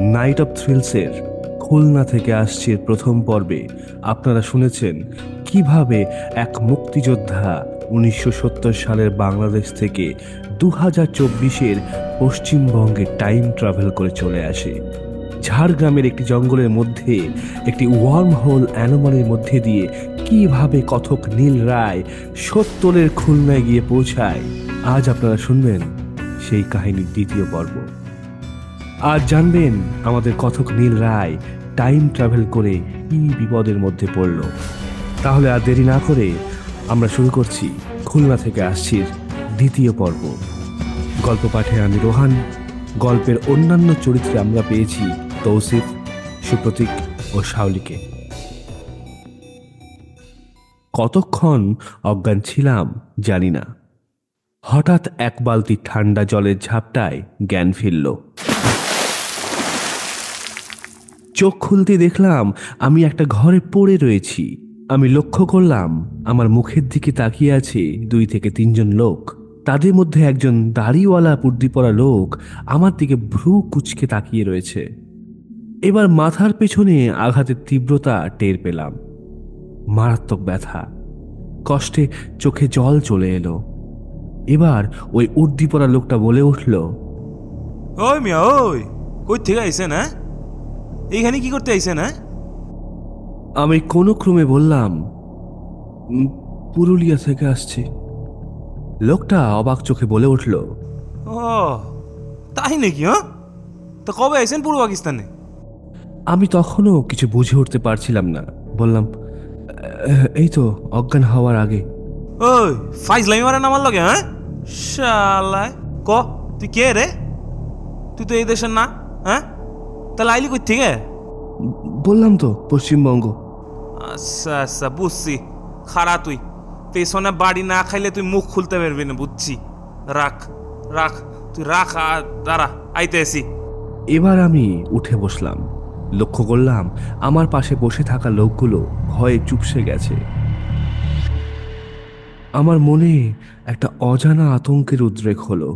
Night of থ্রিলসের Khulna থেকে আসছে প্রথম পর্বে। আপনারা শুনেছেন কীভাবে এক মুক্তিযোদ্ধা উনিশশো সত্তর সালের বাংলাদেশ থেকে দু হাজার চব্বিশের পশ্চিমবঙ্গে টাইম ট্রাভেল করে চলে আসে। ঝাড়গ্রামের একটি জঙ্গলের মধ্যে, একটি ওয়ার্ম হোল অ্যানোমালির মধ্যে দিয়ে কীভাবে কথক নীল রায় সত্তরের খুলনায় গিয়ে পৌঁছায়, আজ আপনারা শুনবেন সেই কাহিনীর দ্বিতীয় পর্ব। আজ জানবেন আমাদের কথক নীল রায় টাইম ট্রাভেল করে কি বিপদের মধ্যে পড়ল। তাহলে আর দেরি না করে আমরা শুরু করছি খুলনা থেকে আসছি দ্বিতীয় পর্ব। গল্প পাঠে আমি রোহান, গল্পের অন্যান্য চরিত্রে আমরা পেয়েছি তৌসিফ, সুপ্রতীক ও শাওলিকে। কতক্ষণ অজ্ঞান ছিলাম জানি না। হঠাৎ এক বালতি ঠান্ডা জলের ঝাপটায় জ্ঞান ফিরল। চোখ খুলতে দেখলাম আমি একটা ঘরে পড়ে রয়েছি। আমি লক্ষ্য করলাম, আমার মুখের দিকে তাকিয়ে আছে দুই থেকে তিনজন লোক। তাদের মধ্যে একজন দাড়িওয়ালা পুর্দি পরা লোক আমার দিকে ভ্রু কুচকে তাকিয়ে রয়েছে। এবার মাথার পেছনে আঘাতের তীব্রতা টের পেলাম। মারাত্মক ব্যথা। কষ্টে চোখে জল চলে এলো। এবার ওই উর্দি পরা লোকটা বলে উঠল, ওই মিয়া, ওই। কই থেকে আইছেন হ্যাঁ? এইখানে কি করতে আইছেন হ্যাঁ? আমি কোনো ক্রমে বললাম "উম, পুরুলিয়া থেকে আসছি। লোকটা অবাক চোখে বলে উঠল ও তাই নাকি হ্যাঁ? তো কবে আইছেন পূর্ব পাকিস্তানে? আমি তখনও কিছু বুঝে উঠতে পারছিলাম না। বললাম "আহ, এই তো অজ্ঞান হওয়ার আগে। ওই ফাইজ লাইমি মারেন আমার লগে হ্যাঁ? শালায় ক তুই কে রে? তুই তো এই দেশের না হ্যাঁ? তাহলে আইলি কই থেকে? বললাম তো পশ্চিমবঙ্গ। আচ্ছা আচ্ছা বুঝছি। খারা তুই। পেছনে বাড়ি না খাইলে তুই মুখ খুলতে পারবি না বুঝছি। রাখ রাখ তুই রাখ আর দাঁড়া আইতে আসি। এবার আমি উঠে বসলাম। লক্ষ্য করলাম আমার পাশে বসে থাকা লোকগুলো ভয়ে চুপসে গেছে। আমার মনে একটা অজানা আতঙ্কের উদ্রেক হলো।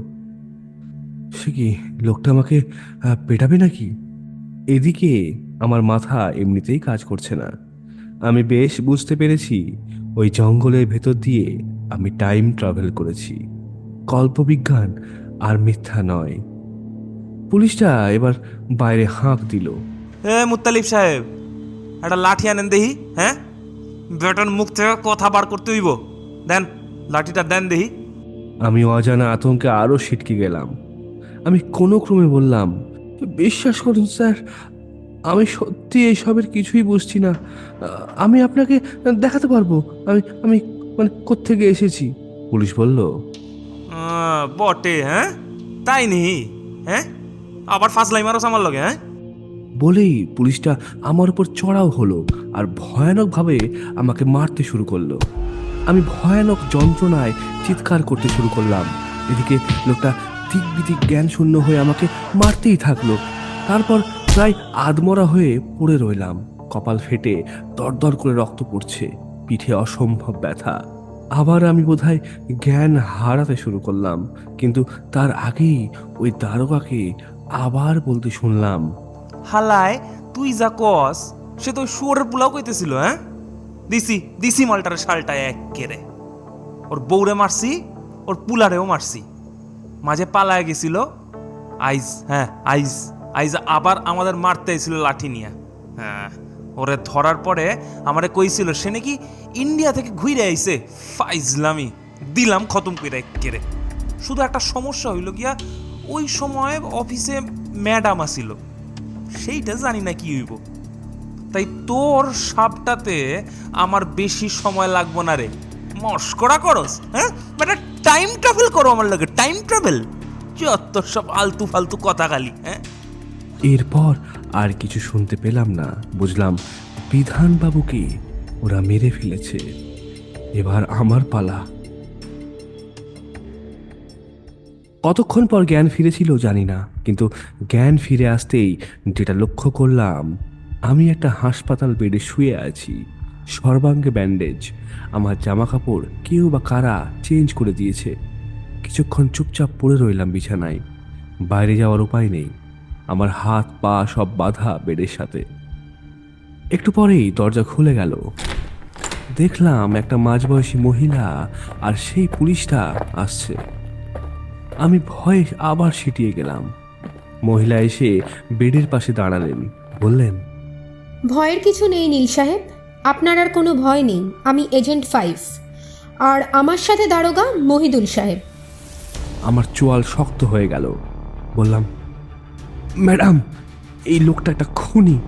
সে কি লোকটা আমাকে পেটাবে নাকি? এদিকে আমার মাথা এমনিতেই কাজ করছে না। আমি বেশ বুঝতে পেরেছি ওই জঙ্গলের ভেতর দিয়ে আমি টাইম ট্রাভেল করেছি। কল্পবিজ্ঞান আর মিথ্যা নয়। পুলিশটা এবার বাইরে হাঁক দিল। এ মুত্তালিব সাহেব একটা লাঠি আনেন দেহি হ্যাঁ? বেটার মুখ থেকে কথা বার করতে হইব। দেন লাঠিটা দেন দেহি। আমি অজানা আতঙ্কে আরও ছিটকে গেলাম। আমি কোনো ক্রমে বললাম বিশ্বাস করুন স্যার আমি সত্যি এইসবের কিছুই বুঝছি না। আমি আপনাকে দেখাতে পারব আমি আমি মানে কোত্থেকে এসেছি। পুলিশ বলল বটে হ্যাঁ? তাই নেই হ্যাঁ? আবার ফার্স্ট লাইমারও আমার লগে হ্যাঁ? বলেই পুলিশটা আমার উপর চড়াও হলো আর ভয়ানকভাবে আমাকে মারতে শুরু করল। আমি ভয়ানক যন্ত্রণায় চিৎকার করতে শুরু করলাম। এদিকে লোকটা দিক বিদিক জ্ঞান শূন্য হয়ে আমাকে মারতেই থাকল। তারপর প্রায় আদমরা হয়ে পড়ে রইলাম। কপাল ফেটে দরদর করে রক্ত পড়ছে। পিঠে অসম্ভব ব্যথা। আবার আমি বোধহয় জ্ঞান হারাতে শুরু করলাম। কিন্তু তার আগেই ওই দারোগাকে আবার বলতে শুনলাম। হালায়, তুই যা কস, সে তো শুয়োরের পোলাও কইতেছিল হ্যাঁ? দিছি দিছি মালটার শালটা এক কেড়ে ওর বউরে মারছি, ওর পুলারেও মারছি। মাঝে পালায় গেছিল। আইজ হ্যাঁ আইজ আইজ আবার আমাদের মারতে এসেছিল লাঠি নিয়ে। হ্যাঁ ওরে ধরার পরে আমারে কইছিল, সে নাকি ইন্ডিয়া থেকে ঘুরে আইছে। ফাইজলামি, দিলাম খতম করে কেড়ে শুধু একটা সমস্যা হইল গিয়া, ওই সময় অফিসে ম্যাডাম আসিল। সেইটা জানি না কি হইব। তাই তোর সাপটাতে আমার বেশি সময় লাগবো না রে। মস্করা করস হ্যাঁ? মানে টাইম ট্রাভেল করো আমার লাগে টাইম ট্রাভেল যত সব আলতু ফালতু কথা খালি হ্যাঁ? এরপর আর কিছু শুনতে পেলাম না। বুঝলাম বিধানবাবুকে ওরা মেরে ফেলেছে। এবার আমার পালা। কতক্ষণ পর জ্ঞান ফিরেছিল জানি না, কিন্তু জ্ঞান ফিরে আসতেই যেটা লক্ষ্য করলাম, আমি একটা হাসপাতাল বেডে শুয়ে আছি। সর্বাঙ্গে ব্যান্ডেজ আমার জামা কাপড় কেউ বা কারা চেঞ্জ করে দিয়েছে। কিছুক্ষণ চুপচাপ পড়ে রইলাম বিছানায়। বাইরে যাওয়ার উপায় নেই। আমার হাত, পা সব বাধা বেডের সাথে। একটু পরেই দরজা খুলে গেল। দেখলাম একটা মাঝবয়সী মহিলা আর সেই পুলিশটা আসছে। আমি ভয়ে আবার সিটিয়ে গেলাম। মহিলা এসে বেডের পাশে দাঁড়ালেন। বললেন, ভয়ের কিছু নেই নীল সাহেব। আপনার আর কোনো ভয় নেই আমি এজেন্ট ফাইভ আর আমার সাথে দারোগা মহিদুল সাহেব। আমার চোয়াল শক্ত হয়ে গেল। বললাম ম্যাডাম এই লোকটা একটা খুনি।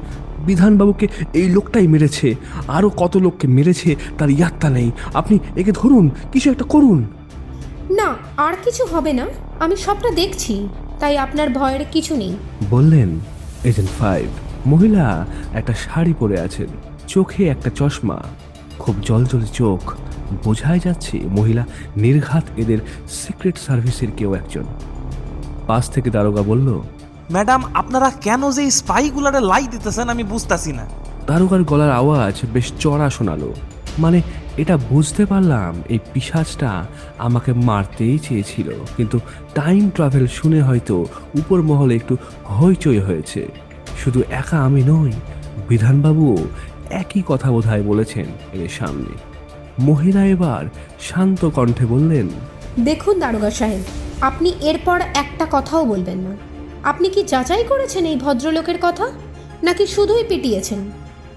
বিধানবাবুকে এই লোকটাই মেরেছে। আরও কত লোককে মেরেছে তার ইয়াত্তা নেই। আপনি একে ধরুন কিছু একটা করুন। না আর কিছু হবে না। আমি সবটা দেখছি তাই আপনার ভয়ের কিছু নেই। বললেন এজেন্ট ফাইভ মহিলা একটা শাড়ি পরে আছেন। চোখে একটা চশমা খুব জলজলে চোখ বোঝাই যাচ্ছে মহিলা নির্ঘাত এদের সিক্রেট সার্ভিসের কেউ একজন। পাশ থেকে দারোগা বলল ম্যাডাম আপনারা কেন যে স্পাইগুলারে লাই দিতেছেন আমি বুঝতাছি না। দারোগার গলার আওয়াজ বেশ চড়া শোনালো। মানে এটা বুঝতে পারলাম এই পিসাজটা আমাকে মারতেই চেয়েছিল কিন্তু টাইম ট্রাভেল শুনে হয়তো উপর মহলে একটু হইচই হয়েছে। শুধু একা আমি নই বিধানবাবুও একই কথা বোধহয় বলেছেন এর সামনে। মহিলা এবার শান্ত কণ্ঠে বললেন দেখুন দারোগা সাহেব আপনি এরপর একটা কথাও বলবেন না। আপনি কি যাচাই করেছেন এই ভদ্রলোকের কথা? নাকি শুধুই পিটিয়েছেন?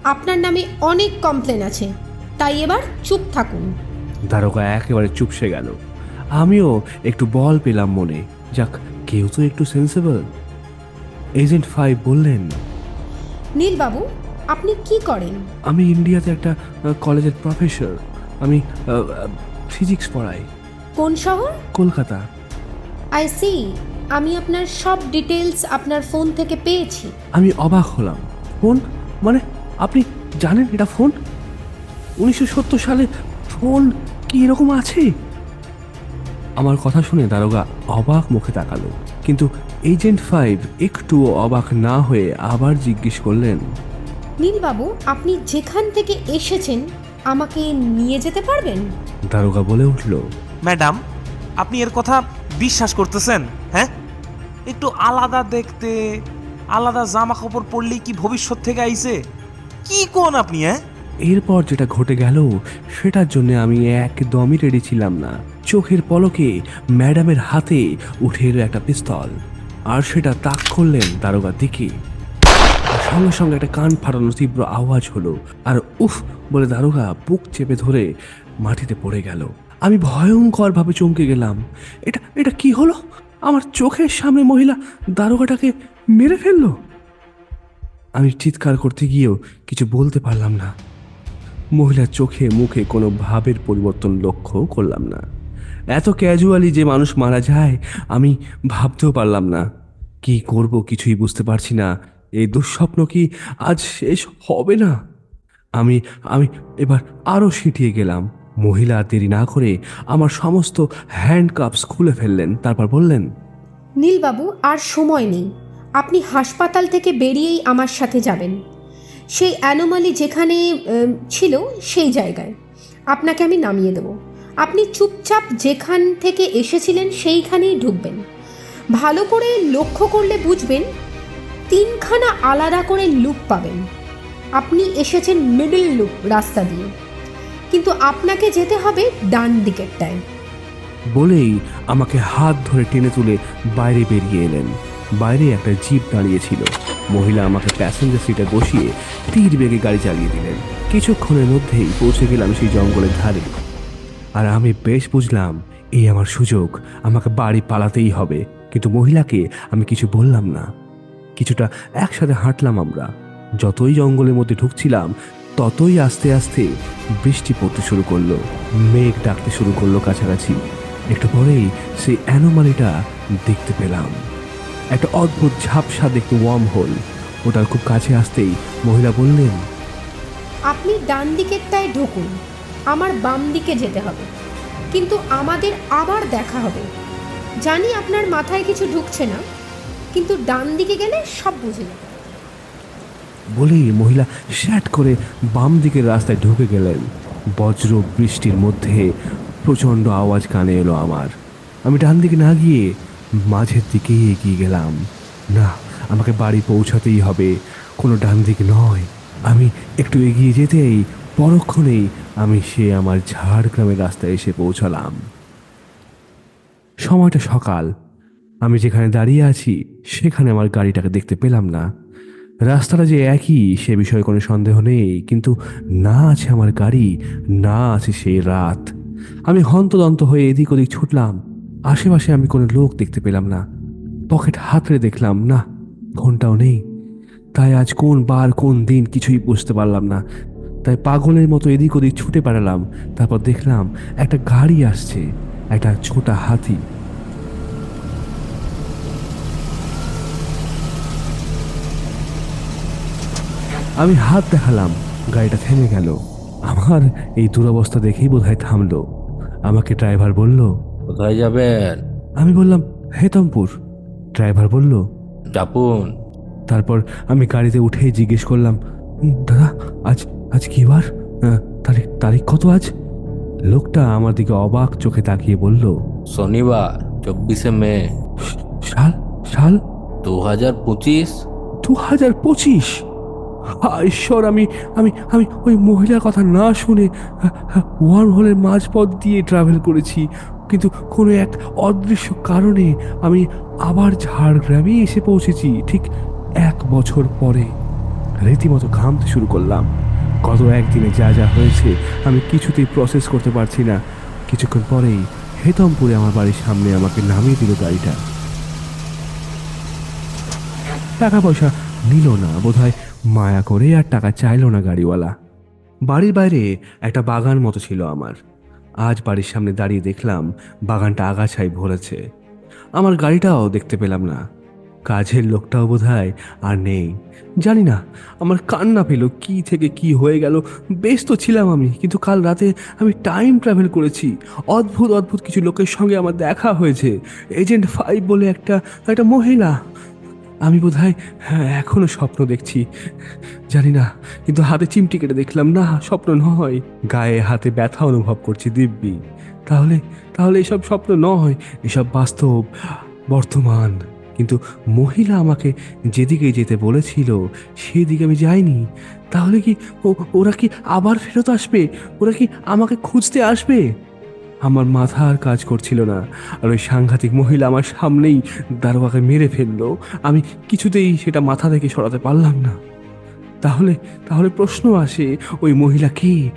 আপনার নামে অনেক কমপ্লেন আছে তাই এবার চুপ থাকুন। দারোগা একেবারে চুপসে গেল। আমিও একটু বল পেলাম মনে। যাক কেউ তো একটু সেন্সেবল এজেন্ট ফাইভ বললেন নীলবাবু আপনি কি করেন? আমি ইন্ডিয়াতে একটা কলেজের প্রফেসর আমি ফিজিক্স পড়াই। কোন শহর? কলকাতা। আই সি আমি আপনার সব ডিটেলস আপনার ফোন থেকে পেয়েছি। আমি অবাক হলাম। ফোন মানে আপনি জানেন এটা ফোন উনিশশো সত্তর সালে ফোন কি এরকম আছে? আমার কথা শুনে দারোগা অবাক মুখে তাকালো। কিন্তু এজেন্ট ফাইভ একটুও অবাক না হয়ে আবার জিজ্ঞেস করলেন নীলবাবু আপনি যেখান থেকে এসেছেন আমাকে নিয়ে যেতে পারবেন? দারোগা বলে উঠল। ম্যাডাম আপনি এর কথা বিশ্বাস করতেছেন হ্যাঁ? একটু আলাদা দেখতে আলাদা জামা কাপড় পরলেই কি ভবিষ্যৎ থেকে আইছে? কি কোন আপনি হ্যাঁ? এরপর যেটা ঘটে গেল সেটার জন্য আমি একদমই রেডি ছিলাম না। চোখের পলকে ম্যাডামের হাতে উঠে এলো একটা পিস্তল। আর সেটা তাক করলেন দারোগার দিকে। সঙ্গে সঙ্গে একটা কান ফাটানো তীব্র আওয়াজ হলো, আর উফ বলে দারোগা বুক চেপে ধরে মাটিতে পড়ে গেল। আমি ভয়ঙ্করভাবে চমকে গেলাম। এটা এটা কি হলো? আমার চোখের সামনে মহিলা দারোগাটাকে মেরে ফেলল? আমি চিৎকার করতে গিয়েও কিছু বলতে পারলাম না। মহিলার চোখে মুখে কোনো ভাবের পরিবর্তন লক্ষ্য করলাম না। এত ক্যাজুয়ালি যে মানুষ মারা যায়, আমি ভাবতেও পারলাম না। কি করব কিছুই বুঝতে পারছি না। এই দুঃস্বপ্ন কি আজ শেষ হবে না? আমি আমি এবার আরও সিটিয়ে গেলাম। মহিলা দেরি না করে আমার সমস্ত হ্যান্ড কাপস খুলে ফেললেন, তারপর বললেন, নীলবাবু, আর সময় নেই। আপনি হাসপাতাল থেকে বেরিয়েই আমার সাথে যাবেন। সেই অ্যানোমালি যেখানে ছিল সেই জায়গায়। আপনাকে আমি নামিয়ে দেব। আপনি চুপচাপ যেখান থেকে এসেছিলেন সেইখানেই ঢুকবেন। ভালো করে লক্ষ্য করলে বুঝবেন তিনখানা আলাদা করে লুপ পাবেন। আপনি এসেছেন মিডল লুপ রাস্তা দিয়ে। কিন্তু আপনাকে যেতে হবে ডান দিকেরটায়। বলেই আমাকে হাত ধরে টেনে তুলে বাইরে বেরিয়ে এলেন। বাইরে একটা জিপ দাঁড়িয়েছিল। মহিলা আমাকে প্যাসেঞ্জার সিটে বসিয়ে তীর বেগে গাড়ি চালিয়ে দিলেন। কিছুক্ষণের মধ্যেই পৌঁছে গেলাম সেই জঙ্গলের ধারে। আর আমি বেশ বুঝলাম, এই আমার সুযোগ, আমাকে বাড়ি পালাতেই হবে। কিন্তু মহিলাকে আমি কিছু বললাম না। কিছুটা একসাথে হাঁটলাম আমরা। যতই জঙ্গলের মধ্যে ঢুকছিলাম, ততই আস্তে আস্তে বৃষ্টি পড়তে শুরু করল, মেঘ ডাকতে শুরু করল কাছাকাছি। একটু পরেই সেই অ্যানোমালিটা দেখতে পেলাম। একটা অদ্ভুত ঝাপসা দেখতে ওয়ার্ম হোল ওটার খুব কাছে আসতেই মহিলা বললেন, আপনি ডান দিকেরটায় ঢুকুন, আমার বাম দিকে যেতে হবে। কিন্তু আমাদের আবার দেখা হবে। জানি আপনার মাথায় কিছু ঢুকছে না। কিন্তু ডান দিকে গেলে সব বুঝে যাবে। বলেই মহিলা শ্যাট করে বাম দিকের রাস্তায় ঢুকে গেলেন। বজ্র বৃষ্টির মধ্যে প্রচণ্ড আওয়াজ কানে এলো আমার। আমি ডান দিকে না গিয়ে মাঝের দিকেই এগিয়ে গেলাম। না, আমাকে বাড়ি পৌঁছাতেই হবে। কোনো ডান দিক নয়। আমি একটু এগিয়ে যেতেই পরক্ষণেই আমি সে আমার ঝাড়গ্রামের রাস্তায় এসে পৌঁছালাম। সময়টা সকাল। আমি যেখানে দাঁড়িয়ে আছি, সেখানে আমার গাড়িটাকে দেখতে পেলাম না। রাস্তাটা যে একই, সে বিষয়ে কোনো সন্দেহ নেই, কিন্তু না আছে আমার গাড়ি, না আছে সেই রাত। আমি হন্তদন্ত হয়ে এদিক ওদিক ছুটলাম। আশেপাশে আমি কোনো লোক দেখতে পেলাম না। পকেট হাতড়ে দেখলাম, না ফোনটাও নেই। তাই আজ কোন বার, কোন দিন কিছুই বুঝতে পারলাম না। তাই পাগলের মতো এদিক ওদিক ছুটে বেড়ালাম। তারপর দেখলাম, একটা গাড়ি আসছে, একটা ছোটা হাতি। আমি হাত দেখালাম গাড়িটা থেমে গেল। আমার এই দুরবস্থা দেখেই বোধহয় থামলো। আমাকে ড্রাইভার বলল কোথায় যাবেন? আমি বললাম হেতমপুর ড্রাইভার বলল চাপুন তারপর আমি গাড়িতে উঠেই জিজ্ঞেস করলাম দাদা আজ আজ কি বার? তারিখ তারিখ কত আজ? লোকটা আমার দিকে অবাক চোখে তাকিয়ে বলল শনিবার চব্বিশে মে। সাল সাল দু হাজার পঁচিশ। দু হাজার পঁচিশ? হায় ঈশ্বর, আমি আমি আমি ওই মহিলার কথা না শুনে ওয়ার্ম হোলের মাঝপথ দিয়ে ট্রাভেল করেছি। কিন্তু কোনো এক অদৃশ্য কারণে আমি আবার ঝাড়গ্রামে এসে পৌঁছেছি, ঠিক এক বছর পরে। রীতিমতো ঘামতে শুরু করলাম। গত একদিনে যা যা হয়েছে, আমি কিছুতেই প্রসেস করতে পারছি না। কিছুক্ষণ পরেই হেতমপুরে আমার বাড়ির সামনে আমাকে নামিয়ে দিল গাড়িটা। টাকা পয়সা নিল না, বোধহয় মায়া করে আর টাকা চাইলো না গাড়িওয়ালা। বাড়ির বাইরে একটা বাগান মতো ছিল আমার। আজ বাড়ির সামনে দাঁড়িয়ে দেখলাম বাগানটা আগাছায় ভরেছে। আমার গাড়িটাও দেখতে পেলাম না। কাজের লোকটাও বোধহয় আর নেই। জানি না, আমার কান্না পেল, কি থেকে কি হয়ে গেল। বেশ তো ছিলাম আমি, কিন্তু কাল রাতে আমি টাইম ট্রাভেল করেছি। অদ্ভুত অদ্ভুত কিছু লোকের সঙ্গে আমার দেখা হয়েছে। এজেন্ট ফাইভ বলে একটা একটা মহিলা। আমি বোধহয় হ্যাঁ এখনও স্বপ্ন দেখছি। জানি না, কিন্তু হাতে চিমটি কেটে দেখলাম, না, স্বপ্ন নয়। গায়ে হাতে ব্যথা অনুভব করছি, দিব্যি। তাহলে তাহলে এসব স্বপ্ন নয়, এসব বাস্তব, বর্তমান। কিন্তু মহিলা আমাকে যেদিকে যেতে বলেছিল, সেদিকে আমি যাইনি। তাহলে কি ওরা কি আবার ফেরত আসবে? ওরা কি আমাকে খুঁজতে আসবে? আমার মাথা আর কাজ করছিল না। আর ওই সাংঘাতিক মহিলা আমার সামনেই দারোয়াকে মেরে ফেলল। আমি কিছুতেই সেটা মাথা থেকে সরাতে পারলাম না। তাহলে তাহলে প্রশ্ন আসে, ওই মহিলা কে?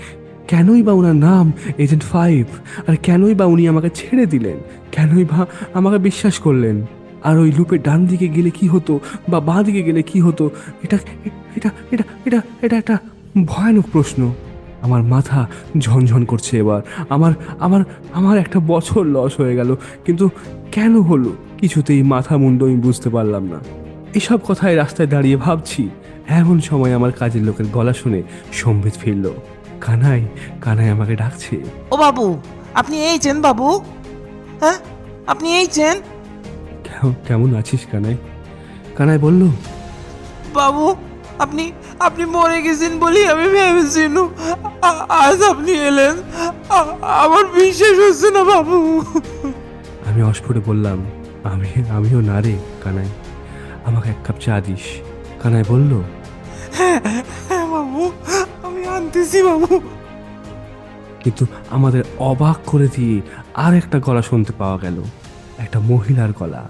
কেনই বা ওনার নাম এজেন্ট ফাইভ? আর কেনই বা উনি আমাকে ছেড়ে দিলেন? কেনই বা আমাকে বিশ্বাস করলেন? আর ওই লুপের ডান দিকে গেলে কি হতো বা বাঁ দিকে গেলে কি হতো? এটা এটা এটা এটা এটা একটা ভয়ানক প্রশ্ন। আমার মাথা ঝনঝন করছে এবার। আমার আমার আমার একটা বছর লস হয়ে গেল কিন্তু কেন হলো? কিছুতেই মাথা মুন্ড আমি বুঝতে পারলাম না। এসব কথায় রাস্তায় দাঁড়িয়ে ভাবছি এমন সময় আমার কাজের লোকের গলা শুনে সম্বিত ফিরল। কানাই কানাই আমাকে ডাকছে। ও বাবু আপনি এই চেন বাবু? হ্যাঁ আপনি এইছেন কেমন কেমন আছিস কানাই? কানাই বলল বাবু আপনি আপনি মরে গেছেন বলি আমি ভেবেছিল আজ আপনি এলেন। আমার বিশ্বাস হচ্ছে না বাবু। আমি অস্ফুটে বললাম আমি আমিও না রে কানাই। আমাকে এক কাপ চা দিস। কানাই বলল হ্যাঁ বাবু আমি আনতেছি বাবু। কিন্তু আমাদের অবাক করে দিয়ে আর একটা গলা শুনতে পাওয়া গেল। একটা মহিলার গলা।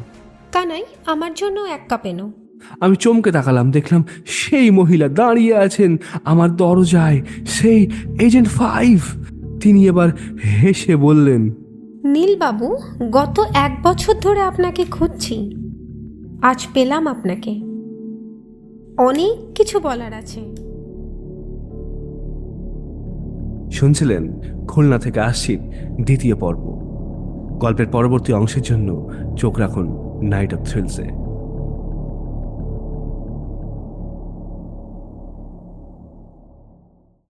কানাই আমার জন্য এক কাপ এনো। আমি চমকে তাকালাম দেখলাম সেই মহিলা দাঁড়িয়ে আছেন আমার দরজায় সেই এজেন্ট ফাইভ। তিনি এবার হেসে বললেন নীলবাবু গত এক বছর ধরে আপনাকে খুঁজছি। আজ পেলাম আপনাকে। অনেক কিছু বলার আছে। শুনছিলেন? খুলনা থেকে আসছি দ্বিতীয় পর্ব। গল্পের পরবর্তী অংশের জন্য চোখ রাখুন নাইট অফ থ্রিলসে।